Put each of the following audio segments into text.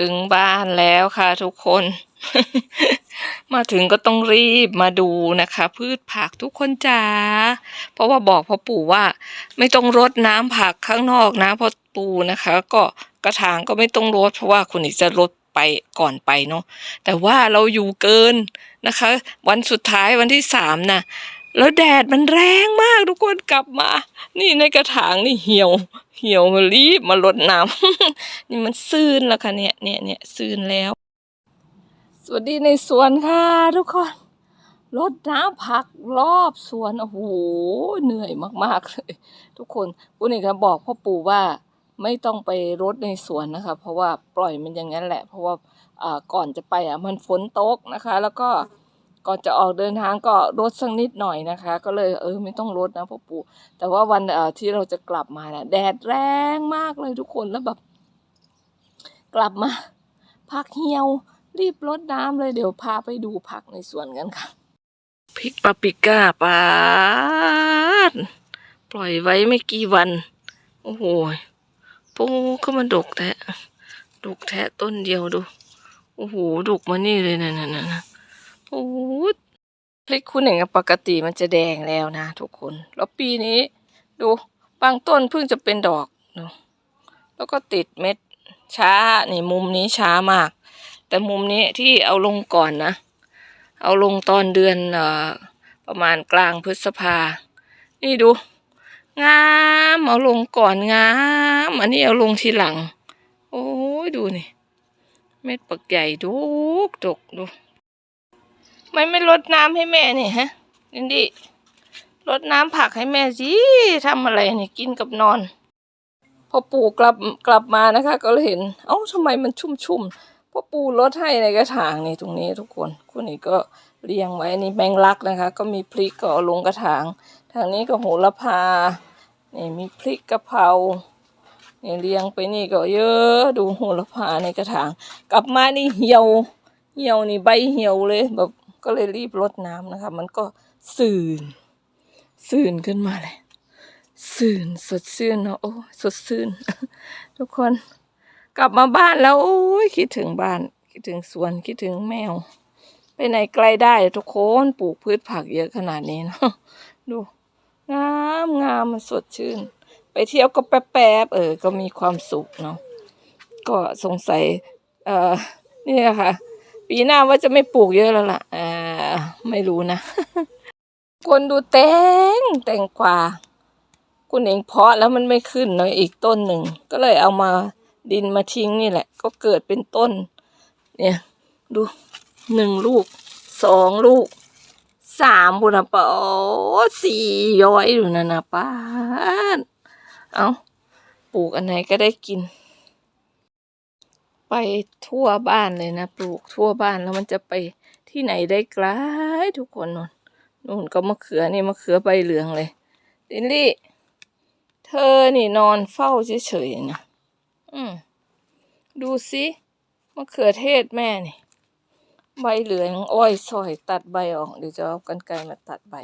ถึงบ้านแล้วค่ะทุกคน มาถึงก็ต้องรีบมาดูนะคะ พืชผักทุกคนจ๋าเพราะว่าบอกพ่อปู่ว่า ไม่ต้องรดน้ำผักข้างนอกนะพ่อปู่นะคะ ก็กระถางก็ไม่ต้องรดเพราะว่าคุณอีกจะรดไปก่อนไปเนาะแต่ว่าเราอยู่เกินนะคะ วันสุดท้ายวันที่สามนะ แล้วแดดมันแรงมากทุกคนกลับมา นี่ในกระถางนี่เหี่ยว เหี่ยวรีบมารดน้ำ นี่มันซื่นแล้วค่ะเนี่ยเนี่ยเนี่ยซื่นแล้ว สวัสดีในสวนค่ะ ทุกคนรดน้ำผักรอบสวนโอ้โหเหนื่อยมากๆเลย ทุกคนคุณนี่ค่ะบอกพ่อปู่ว่าไม่ต้องไปรดในสวนนะคะ เพราะว่าปล่อยมันอย่างนั้นแหละ เพราะว่าอ่าก่อนจะไปอะมันฝนตกนะคะ แล้วก็ ก่อนจะออกเดินทางก็รดสักนิดหน่อยนะคะ ก็เลยเออไม่ต้องรดนะพ่อปู่ แต่ว่าวันเอ่อที่เราจะกลับมาน่ะแดดแรงมากเลยทุกคนแล้วแบบ กลับมาผักเหี่ยว รีบรดน้ำเลยเดี๋ยวพาไปดูผักในสวนกันค่ะพริกปาปิก้าปาดปล่อยไว้ไม่กี่วัน โอ้โหปูก็มาดกแทะดกแทะต้นเดียวดู โอ้โหดกมานี่เลยนะนะนะนะูดพริกคุณเองปกติมันจะแดงแล้วนะทุกคน แล้วปีนี้ ดูบางต้นเพิ่งจะเป็นดอกเนาะแล้วก็ติดเม็ดช้านี่มุมนี้ช้ามาก แต่มุมนี้ที่เอาลงก่อนนะ เอาลงตอนเดือนเอ่อประมาณกลางพฤษภา นี่ดู งามเอาลงก่อนงาม อันนี้เอาลงทีหลัง โอ้ยดูนี่ เม็ดปักใหญ่ดูกดกดู ไม่ไม่ลดน้ำให้แม่เนี่ยฮะลินดี้ลดน้ำผักให้แม่สิทำอะไรเนี่ยกินกับนอน พอปู่กลับกลับมานะคะ ก็เลยเห็น เอ้าทำไมมันชุ่มๆพอปู่ลดให้ในกระถางนี่ตรงนี้ทุกคนคุณนี่ก็เรียงไว้นี่แมงลักนะคะ ก็มีพริกก็เอลงกระถาง ทางนี้ก็โหระพานี่มีพริกกะเพราเนี่ยเรียงไปนี่ก็เยอะดูโหระพาในกระถาง กลับมานี่เหี่ยว เหี่ยวนี่ใบเหี่ยวเลยแบบ ก็เลยรีบรดน้ำนะคะ มันก็สื่นสื่นขึ้นมาเลยสื่นสดชื่นเนาะโอ้สดชื่น ทุกคนกลับมาบ้านแล้วโอ้ยคิดถึงบ้าน คิดถึงสวนคิดถึงแมว ไปไหนไกลได้ทุกคนปลูกพืชผักเยอะขนาดนี้เนาะดูงามงามมันสดชื่น ไปเที่ยวก็แป๊บๆเออ ก็มีความสุขเนาะก็สงสัย เออนี่แหละค่ะ ปีหน้าว่าจะไม่ปลูกเยอะแล้วล่ะอ่า ไม่รู้นะคนดูแตงแตงกวาคุณเองเพาะแล้วมันไม่ขึ้นเนาะอีกต้นหนึ่ง ก็เลยเอามาดินมาทิ้งนี่แหละ ก็เกิดเป็นต้น เนี่ย ดูหนึ่งลูกสองลูกสามบุญปะโอ้สี่ย้อยอยู่นะนะป้าเอาปลูกอันไหนก็ได้กิน ไปทั่วบ้านเลยนะ ปลูกทั่วบ้านแล้วมันจะไป ที่ไหนได้กลายทุกคนนนนู่นก็มะเขือนี่มะเขือใบเหลืองเลยลินลี่ เธอนี่นอนเฝ้าเฉยๆนะอืมดูสิมะเขือเทศแม่นี่ ใบเหลืองอ้อยซอยตัดใบออกเดี๋ยวจะเอากันไกรมาตัดใบ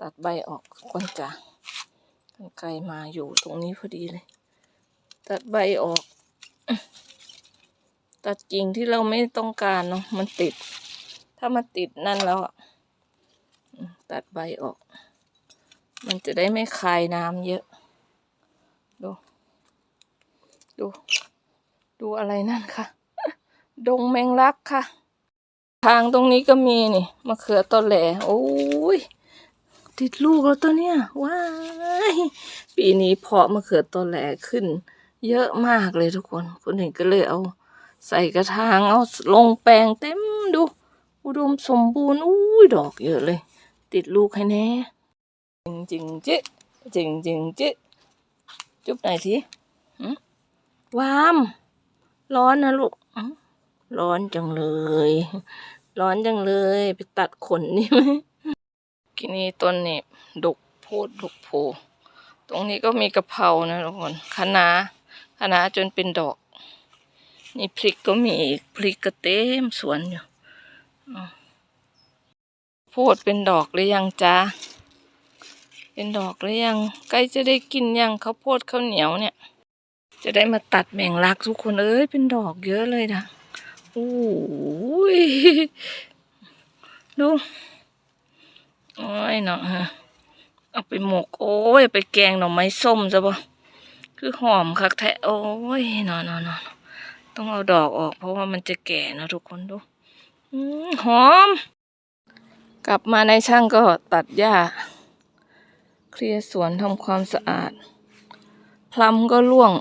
ตัดใบออกคนจ้ากันไกรมาอยู่ตรงนี้พอดีเลย ตัดใบออก ตัดกิ่งที่เราไม่ต้องการเนาะมันติด ถ้ามันติดนั่นแล้วอะตัดใบออก มันจะได้ไม่คายน้ำเยอะ ดู ดู ดูอะไรนั่นค่ะ ดงแมงลักค่ะ ทางตรงนี้ก็มีนี่มะเขือตอแหลโอ้ยติดลูกแล้วตัวเนี้ยว้ายปีนี้เพาะมะเขือตอแหลขึ้น เยอะมากเลยทุกคน คนเห็นก็เลยเอา ใส่กระถางเอาลงแปลงเต็มดู อุดมสมบูรณ์อุ้ยดอกเยอะเลย ติดลูกให้แน่จริงจริงๆจิจริงจริงๆจิจุ๊บหน่อยสิหึวาม ร้อนนะลูกอื้อร้อนจังเลย ร้อนจังเลย ไปตัดขนนี่ไหมกินี่ต้นนี่ดกโพดดกโพตรงนี้ก็มีกะเพรานะทุกคนคะน้าคะน้าจนเป็นดอก นี่พริกก็มีอีกพริกก็เต็มสวนอยู่อ้าว โพดเป็นดอกหรือยังจ้าเป็นดอกหรือยังใกล้จะได้กินยังข้าวโพดข้าวเหนียวเนี่ย จะได้มาตัดแมงลักทุกคนเอ้ยเป็นดอกเยอะเลยนะโอ้ยดูโอ้ยเนาะฮะเอาไปหมก โอ้ยไปแกงหน่อไม้ส้มซะบ่คือหอมคักแท้โอ้ยนาะเนาะเนต้องเอาดอกออกเพราะว่ามันจะแก่นะทุกคนดู หอม กลับมาในช่างก็ตัดหญ้า เคลียร์สวนทำความสะอาด พลัมก็ร่วง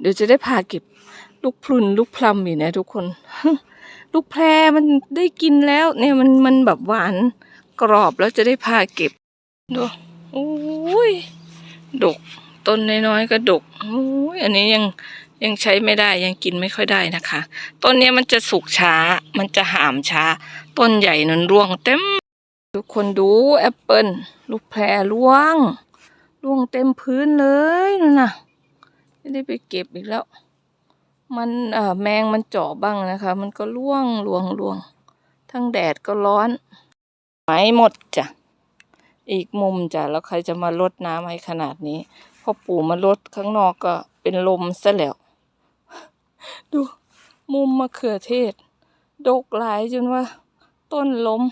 เดี๋ยวจะได้พาเก็บ ลูกพลุนลูกพลัมอีกนะทุกคน ลูกแพรมันได้กินแล้ว เนี่ยมันมันแบบหวานกรอบแล้วจะได้พาเก็บดูโอ้ยดกต้นน้อยๆก็ดกโอ้ยอันนี้ยัง ยังใช้ไม่ได้ยังกินไม่ค่อยได้นะคะ ต้นนี้มันจะสุกช้า มันจะหามช้า ต้นใหญ่นั้นร่วงเต็ม ทุกคนดูแอปเปิลลูกแพรร่วง ร่วงเต็มพื้นเลยนั่นน่ะไม่ได้ไปเก็บอีกแล้ว มันแมงมันเจาะบ้างนะคะ มันก็ร่วงร่วงร่วง ทั้งแดดก็ร้อนไม้หมดจ้ะอีกมุมจ้ะแล้วใครจะมาลดน้ำให้ขนาดนี้พอปู่มาลดข้างนอกก็เป็นลมซะแล้ว ดูมุมมะเขือเทศ ดกหลายจนว่า ต้นล้ม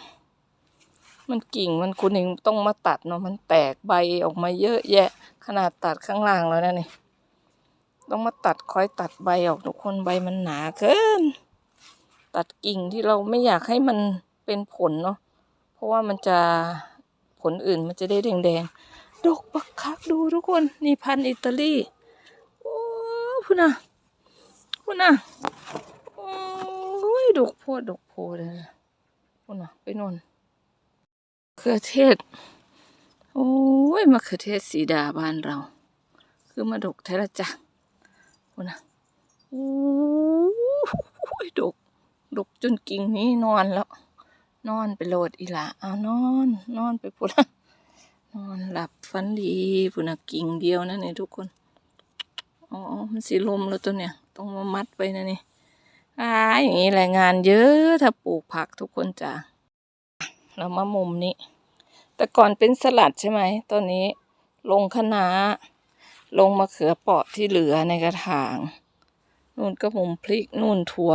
มันกิ่งมันคุณเองต้องมาตัดเนาะมันแตกใบออกมาเยอะแยะ ขนาดตัดข้างล่างแล้วนะนี่ต้องมาตัดคอยตัดใบออกทุกคนใบมันหนาเกิน ตัดกิ่งที่เราไม่อยากให้มันเป็นผลเนาะเพราะว่ามันจะผลอื่นมันจะได้แดงๆดกบักคักดูทุกคนนี่พันธุ์อิตาลี โอ้พุ่นน่ะ พุ่นน่ะ โอ้ยดกโพดดกโพดเลยนะพุ่นน่ะ ไปนนเขือเทศ โอ้ยมะเขือเทศสีดาบ้านเรา คือมาดกแท้ละจ้ะพุ่นะโอ้ยดก ดกจนกิ่งนี้นอนแล้ว นอนไปโหลดอีหละเอานอน นอนไปพุ่นละนอนหลับฝันดีพุ่นะกิ่งเดียวนะเนี่ยทุกคนอ๋อ มันสีลมแล้วตัวเนี่ย ต้องมามัดไปนะนี่อ่าอย่างนี้แหละงานเยอะถ้าปลูกผักทุกคนจ้ะเรามามุมนี้ แต่ก่อนเป็นสลัดใช่ไหมตอนนี้ลงคะน้าลงมะเขือเปาะที่เหลือในกระถางนู่นก็มุมพริกนู่นถั่ว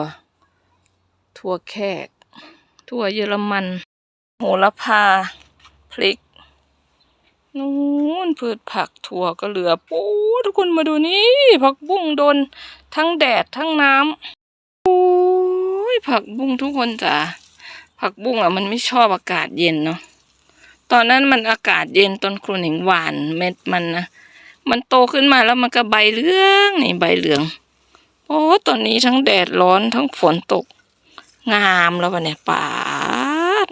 ถั่วแขกถั่วเยอรมันโหระพาพริก นู่นพืชผักถั่วก็เหลือปูทุกคนมาดูนี่ผักบุ้งโดนทั้งแดดทั้งน้ำโอ้ยผักบุ้งทุกคนจ้ะผักบุ้งอะมันไม่ชอบอากาศเย็นเนาะตอนนั้นมันอากาศเย็นตอนครูหนิงหวานเม็ดมันนะมันโตขึ้นมาแล้วมันก็ใบเหลืองนี่ใบเหลือง โอ้ตอนนี้ทั้งแดดร้อนทั้งฝนตก งามแล้ววะเนี่ยป่าด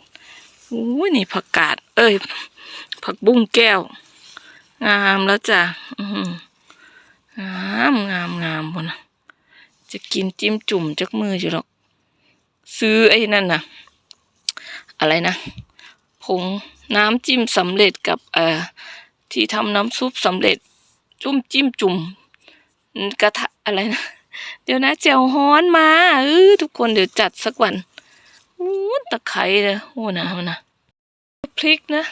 อู้ยนี่ผักกาดเอ้ย ผักบุ้งแก้ว งามแล้วจ้ะงามงามงามบนนะจะกินจิ้มจุ่มจักมืออยู่หรอก ซื้อไอ้นั่นนะอะไรนะผงน้ำจิ้มสำเร็จกับเอ่อที่ทำน้ำซุปสำเร็จ จุ่มจิ้มจุ่มกระทะอะไรนะเดี๋ยวนะแจ่วฮ้อนมาเออทุกคนเดี๋ยวจัดสักวันอู้ตะไคร้เลยโอ้นะโอ้นะพริกนะ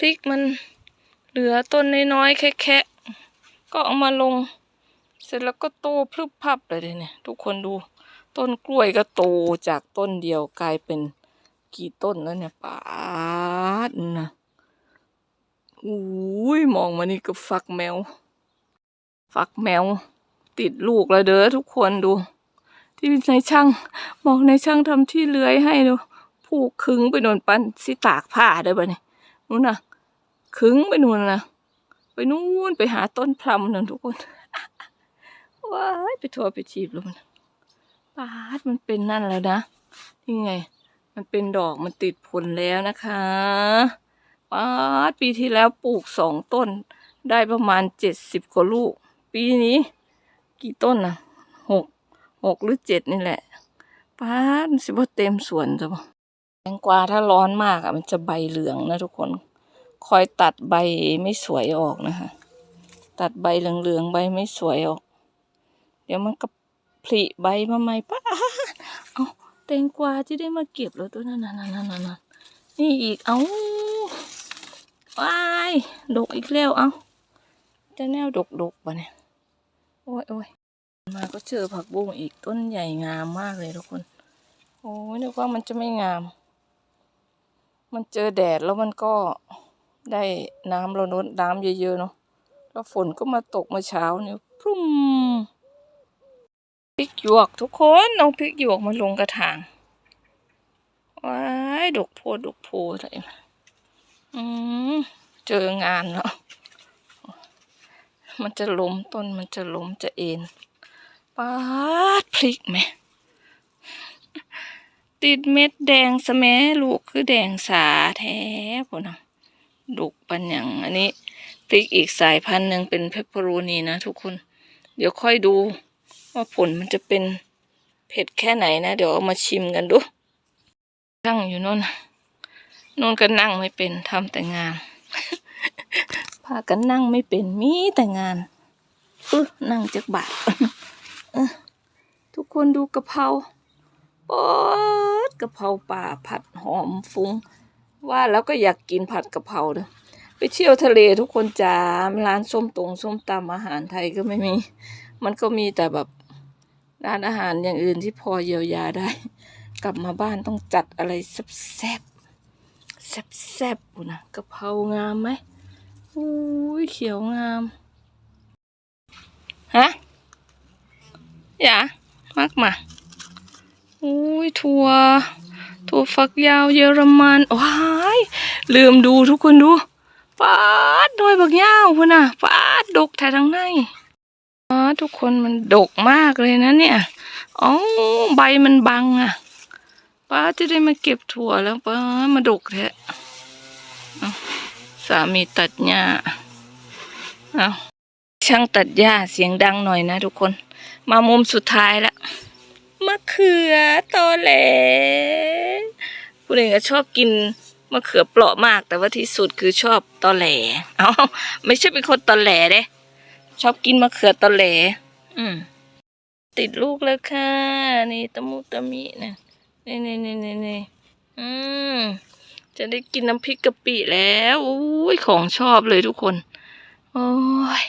พริกมันเหลือต้นน้อยๆแค่ๆก็เอามาลง เสร็จแล้วก็โตพรึบพับเลยเนี่ย ทุกคนดู ต้นกล้วยก็โตจากต้นเดียวกลายเป็นกี่ต้นแล้วเนี่ยปาดนะอุ้ยมองมานี่ก็ฟักแมว ฟักแมว ติดลูกแล้วเด้อทุกคนดู ที่ในช่างบอกในช่างทำที่เลื้อยให้ดูผูกขึงไปโน่นปันสิตากผ้าได้ปะเนี่ยนู่นน่ะ ขึงไปนู่นนะไปนู่นไปหาต้นพลัมนั่นทุกคนว้ายไปทัวร์ไปจีบแล้วมันปาดมันเป็นนั่นแล้วนะนี่ไง มันเป็นดอกมันติดผลแล้วนะคะปาดปีที่แล้วปลูกสองต้น ได้ประมาณเจ็ดสิบกว่าลูก ปีนี้ กี่ต้นนะหกหกหรือเจ็ดนี่แหละปาดสิบ่เต็มสวนจ้ะบ่แตงกวาถ้าร้อนมากอะ มันจะใบเหลืองนะทุกคน คอยตัดใบไม่สวยออกนะคะ ตัดใบเหลืองๆใบไม่สวยออก เดี๋ยวมันก็ผลิใบมาใหม่ป้าเอาแตงกวาที่ได้มาเก็บแล้วตัวนั้นนั่นนั่นนั่นนี่อีกเอาว้ายดกอีกแล้วเอาจะแนวดกๆปะเนี่ยโโอ้ยโอ้ยมาก็เจอผักบุ้งอีกต้นใหญ่งามมากเลยทุกคน โอ้ยนึกว่ามันจะไม่งาม มันเจอแดดแล้วมันก็ ได้น้ำเราลดน้ำเยอะๆเนาะแล้วฝนก็มาตกเมื่อเช้าเนี่ยพรุ่มพริกหยวกทุกคนเอาพริกหยวกมาลงกระถางว้ายดกโพดดกโพอะไรอืมเจองานแล้วมันจะล้มต้นมันจะล้มจะเอ็นปาดพริกไหม ติดเม็ดแดงสแมลูกคือแดงสาแท้พนะ ดุกปันอย่างอันนี้พริกอีกสายพันธุ์หนึ่งเป็นเพปเปอโรนีนะทุกคน เดี๋ยวค่อยดู ว่าผลมันจะเป็นเผ็ดแค่ไหนนะ เดี๋ยวเอามาชิมกันดูนั่งอยู่โน่นน่ะโน่นก็นั่งไม่เป็นทำแต่งานพากันนั่งไม่เป็นมีแต่งานเออนั่งจากบาทเออทุกคนดูกะเพราปอดกะเพราป่าผัดหอมฟุ้ง ว่าแล้วก็อยากกินผัดกะเพราเด้อไปเที่ยวทะเลทุกคนจ้าร้านส้มตรงส้มตำอาหารไทยก็ไม่มี มันก็มีแต่แบบร้านอาหารอย่างอื่นที่พอเยียวยาได้ กลับมาบ้านต้องจัดอะไรแซ่บแซ่บแซ่บแซ่บๆนะกะเพรางามไหมอุ้ยเขียวงามฮะอย่ามากมาอุ้ยถั่ว ถั่วฝักยาวเยอรมันว้ายลืมดูทุกคนดูปาดหน่วยบักยาวพุ่นน่ะปาดดกแท้ทั้งในอ๋อทุกคนมันดกมากเลยนะเนี่ยอ๋อใบมันบังอะป้าจะได้มาเก็บถั่วแล้วป้ามาดกแท้สามีตัดหญ้าเอาช่างตัดหญ้าเสียงดังหน่อยนะทุกคน มามุมสุดท้ายและ มะเขือตอแหลผู้หนึ่งก็ชอบกินมะเขือเปราะมาก แต่ว่าที่สุดคือชอบตอแหลเอาไม่ใช่เป็นคนตอแหลเด้ชอบกินมะเขือตอแหล อืม ติดลูกแล้วค่ะ นี่ตะมุตะมินะนี่นี่นี่นี่นี่อืม จะได้กินน้ำพริกกะปิแล้วอ้ยของชอบเลยทุกคน โอ้ย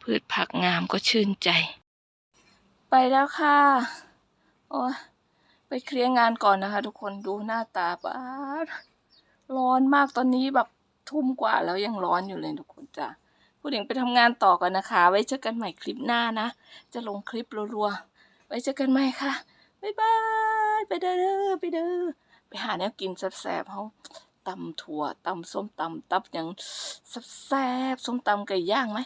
พืชผักงามก็ชื่นใจ ไปแล้วค่ะ โอ้ยไปเคลียร์งานก่อนนะคะ ทุกคนดูหน้าตาป้าร้อนมากตอนนี้แบบทุ่มกว่าแล้วยังร้อนอยู่เลยทุกคนจ้ะผู้หญิงไปทำงานต่อก่อนนะคะ ไว้เจอกันใหม่คลิปหน้านะ จะลงคลิปรัวๆ ไว้เจอกันใหม่ค่ะ บ๊ายบาย ไปเด้อไปเด้อ ไปหาแนวกินแซ่บๆเขาตำถั่วตำส้มตำตับอย่างแซ่บๆส้มตำไก่ย่างไหม